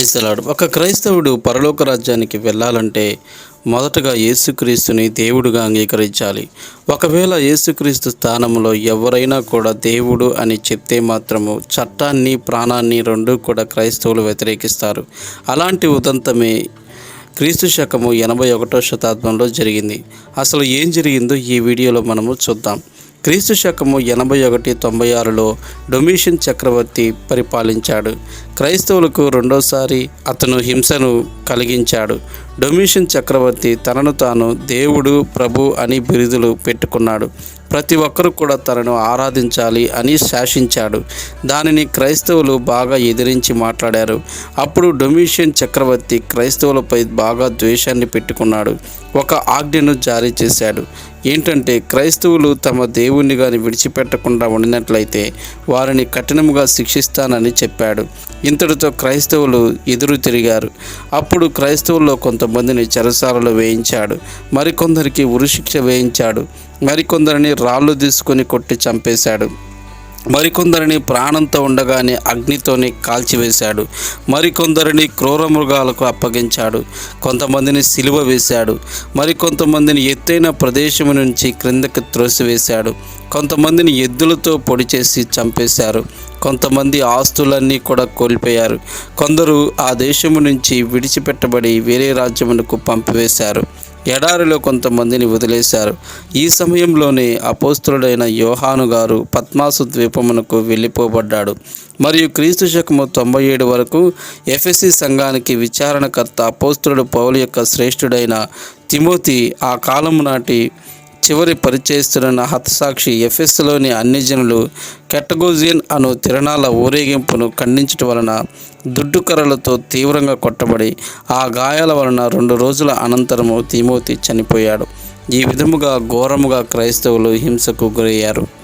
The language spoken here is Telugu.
క్రైస్తలాడు. ఒక క్రైస్తవుడు పరలోక రాజ్యానికి వెళ్ళాలంటే మొదటగా యేసుక్రీస్తుని దేవుడుగా అంగీకరించాలి. ఒకవేళ యేసుక్రీస్తు స్థానంలో ఎవరైనా కూడా దేవుడు అని చెప్తే మాత్రము చట్టాన్ని ప్రాణాన్ని రెండూ కూడా క్రైస్తవులు వ్యతిరేకిస్తారు. అలాంటి ఉదంతమే క్రీస్తు శకము ఎనభై ఒకటో శతాబ్దంలో జరిగింది. అసలు ఏం జరిగిందో ఈ వీడియోలో మనము చూద్దాం. క్రీస్తు శకము ఎనభై ఒకటి తొంభై ఆరులో డొమిషన్ చక్రవర్తి పరిపాలించాడు. క్రైస్తవులకు రెండోసారి అతను హింసను కలిగించాడు. డొమిషన్ చక్రవర్తి తనను తాను దేవుడు ప్రభు అని బిరుదులు పెట్టుకున్నాడు. ప్రతి ఒక్కరూ కూడా తనను ఆరాధించాలి అని శాసించాడు. దానిని క్రైస్తవులు బాగా ఎదిరించి మాట్లాడారు. అప్పుడు డొమిషియన్ చక్రవర్తి క్రైస్తవులపై బాగా ద్వేషాన్ని పెట్టుకున్నాడు. ఒక ఆజ్ఞను జారీ చేశాడు. ఏంటంటే క్రైస్తవులు తమ దేవుణ్ణి కానీ విడిచిపెట్టకుండా ఉండినట్లయితే వారిని కఠినముగా శిక్షిస్తానని చెప్పాడు. ఇంతటితో క్రైస్తవులు ఎదురు తిరిగారు. అప్పుడు క్రైస్తవుల్లో కొంత కొంతమందిని చెరసాలలో వేయించాడు. మరికొందరికి ఉరిశిక్ష వేయించాడు. మరికొందరిని రాళ్ళు తీసుకొని కొట్టి చంపేశాడు. మరికొందరిని ప్రాణంతో ఉండగానే అగ్నితోని కాల్చివేశాడు. మరికొందరిని క్రూర మృగాలకు అప్పగించాడు. కొంతమందిని సిలువ వేశాడు. మరికొంతమందిని ఎత్తైన ప్రదేశం నుంచి క్రిందకి త్రోసివేశాడు. కొంతమందిని ఎద్దులతో పొడి చేసి చంపేశారు. కొంతమంది ఆస్తులన్నీ కూడా కోల్పోయారు. కొందరు ఆ దేశము నుంచి విడిచిపెట్టబడి వేరే రాజ్యమునకు పంపివేశారు. ఎడారిలో కొంతమందిని వదిలేశారు. ఈ సమయంలోనే అపోస్తుడైన యోహాను గారు పద్మాసు ద్వీపమునకు వెళ్ళిపోబడ్డాడు. మరియు క్రీస్తు శకము తొంభై ఏడు వరకు ఎఫ్ఎస్సి సంఘానికి విచారణకర్త అపోస్తుడు పౌలు యొక్క శ్రేష్ఠుడైన తిమోతి ఆ కాలము నాటి చివరి పరిచయస్తున్న హతసాక్షి ఎఫ్ఎస్లోని అన్ని జనులు కెటగోజియన్ అను తిరణాల ఊరేగింపును ఖండించటం వలన దుడ్డుకర్రలతో తీవ్రంగా కొట్టబడి ఆ గాయాల వలన రెండు రోజుల అనంతరము తిమోతి చనిపోయాడు. ఈ విధముగా ఘోరముగా క్రైస్తవులు హింసకు గురయ్యారు.